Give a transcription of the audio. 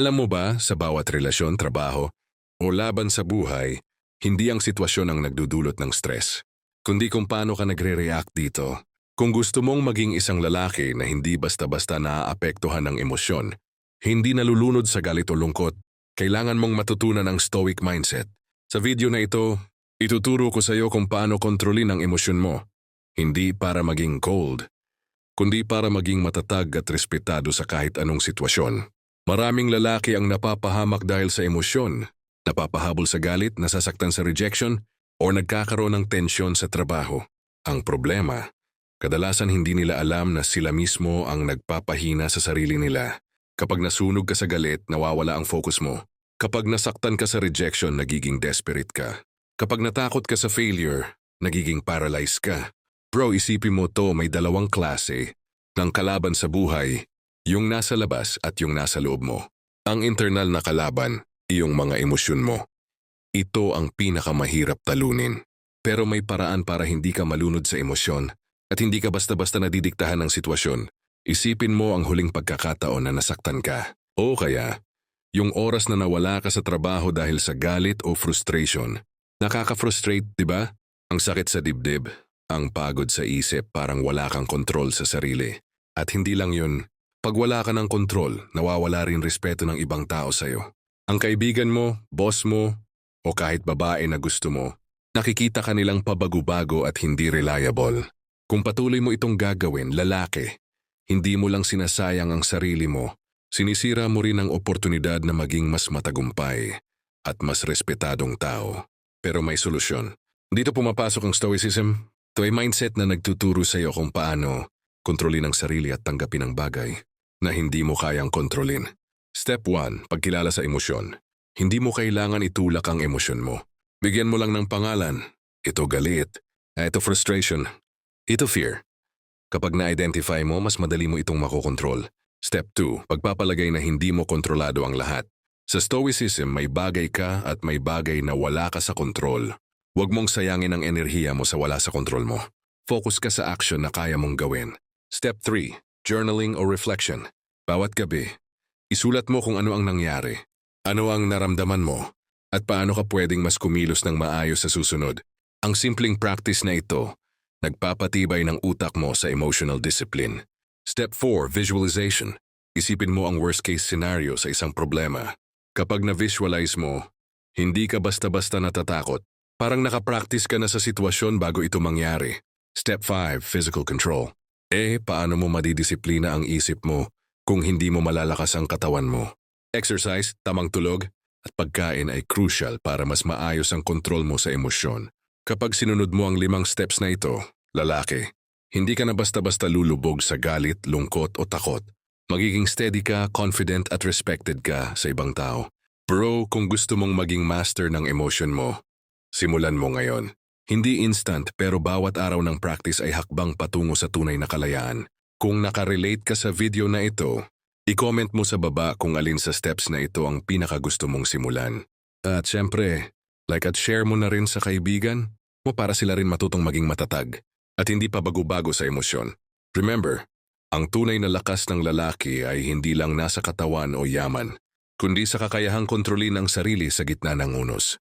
Alam mo ba, sa bawat relasyon, trabaho, o laban sa buhay, hindi ang sitwasyon ang nagdudulot ng stress, kundi kung paano ka nagre-react dito. Kung gusto mong maging isang lalaki na hindi basta-basta naaapektuhan ng emosyon, hindi nalulunod sa galit o lungkot, kailangan mong matutunan ang stoic mindset. Sa video na ito, ituturo ko sa iyo kung paano kontrolin ang emosyon mo. Hindi para maging cold, kundi para maging matatag at respetado sa kahit anong sitwasyon. Maraming lalaki ang napapahamak dahil sa emosyon, napapahabol sa galit, nasasaktan sa rejection, o nagkakaroon ng tensyon sa trabaho. Ang problema, kadalasan hindi nila alam na sila mismo ang nagpapahina sa sarili nila. Kapag nasunog ka sa galit, nawawala ang focus mo. Kapag nasaktan ka sa rejection, nagiging desperate ka. Kapag natakot ka sa failure, nagiging paralyzed ka. Bro, isipin mo to may dalawang klase ng kalaban sa buhay, yung nasa labas at yung nasa loob mo. Ang internal na kalaban, iyong mga emosyon mo. Ito ang pinakamahirap talunin. Pero may paraan para hindi ka malunod sa emosyon at hindi ka basta-basta nadidiktahan ng sitwasyon. Isipin mo ang huling pagkakataon na nasaktan ka. O kaya, yung oras na nawala ka sa trabaho dahil sa galit o frustration. Nakaka-frustrate, di ba? Ang sakit sa dibdib, ang pagod sa isip parang wala kang kontrol sa sarili. At hindi lang yun, pag wala ka ng kontrol, nawawala rin respeto ng ibang tao sa'yo. Ang kaibigan mo, boss mo, o kahit babae na gusto mo, nakikita ka nilang pabago-bago at hindi reliable. Kung patuloy mo itong gagawin, lalaki, hindi mo lang sinasayang ang sarili mo, sinisira mo rin ang oportunidad na maging mas matagumpay at mas respetadong tao. Pero may solusyon. Dito pumapasok ang stoicism. Ito ay mindset na nagtuturo sa iyo kung paano kontrolin ang sarili at tanggapin ang bagay na hindi mo kayang kontrolin. Step 1. Pagkilala sa emosyon. Hindi mo kailangan itulak ang emosyon mo. Bigyan mo lang ng pangalan. Ito galit. Ah, Ito frustration. Ito fear. Kapag na-identify mo, mas madali mo itong makokontrol. Step 2. Pagpapalagay na hindi mo kontrolado ang lahat. Sa Stoicism, may bagay ka at may bagay na wala ka sa kontrol. Huwag mong sayangin ang enerhiya mo sa wala sa kontrol mo. Focus ka sa action na kaya mong gawin. Step 3. Journaling or reflection. Bawat gabi, isulat mo kung ano ang nangyari, ano ang naramdaman mo, at paano ka pwedeng mas kumilos ng maayos sa susunod. Ang simpleng practice na ito, nagpapatibay ng utak mo sa emotional discipline. Step 4. Visualization. Isipin mo ang worst case scenario sa isang problema. Kapag na-visualize mo, hindi ka basta-basta natatakot. Parang nakapractice ka na sa sitwasyon bago ito mangyari. Step 5. Physical control. Eh, paano mo madidisiplina ang isip mo kung hindi mo malalakas ang katawan mo? Exercise, tamang tulog, at pagkain ay crucial para mas maayos ang kontrol mo sa emosyon. Kapag sinunod mo ang limang steps na ito, lalaki, hindi ka na basta-basta lulubog sa galit, lungkot o takot. Magiging steady ka, confident at respected ka sa ibang tao. Bro, kung gusto mong maging master ng emotion mo, simulan mo ngayon. Hindi instant pero bawat araw ng practice ay hakbang patungo sa tunay na kalayaan. Kung nakarelate ka sa video na ito, i-comment mo sa baba kung alin sa steps na ito ang pinakagusto mong simulan. At syempre, like at share mo na rin sa kaibigan mo para sila rin matutong maging matatag at hindi pa bago-bago sa emosyon. Remember, ang tunay na lakas ng lalaki ay hindi lang nasa katawan o yaman, kundi sa kakayahang kontrolin ang sarili sa gitna ng unos.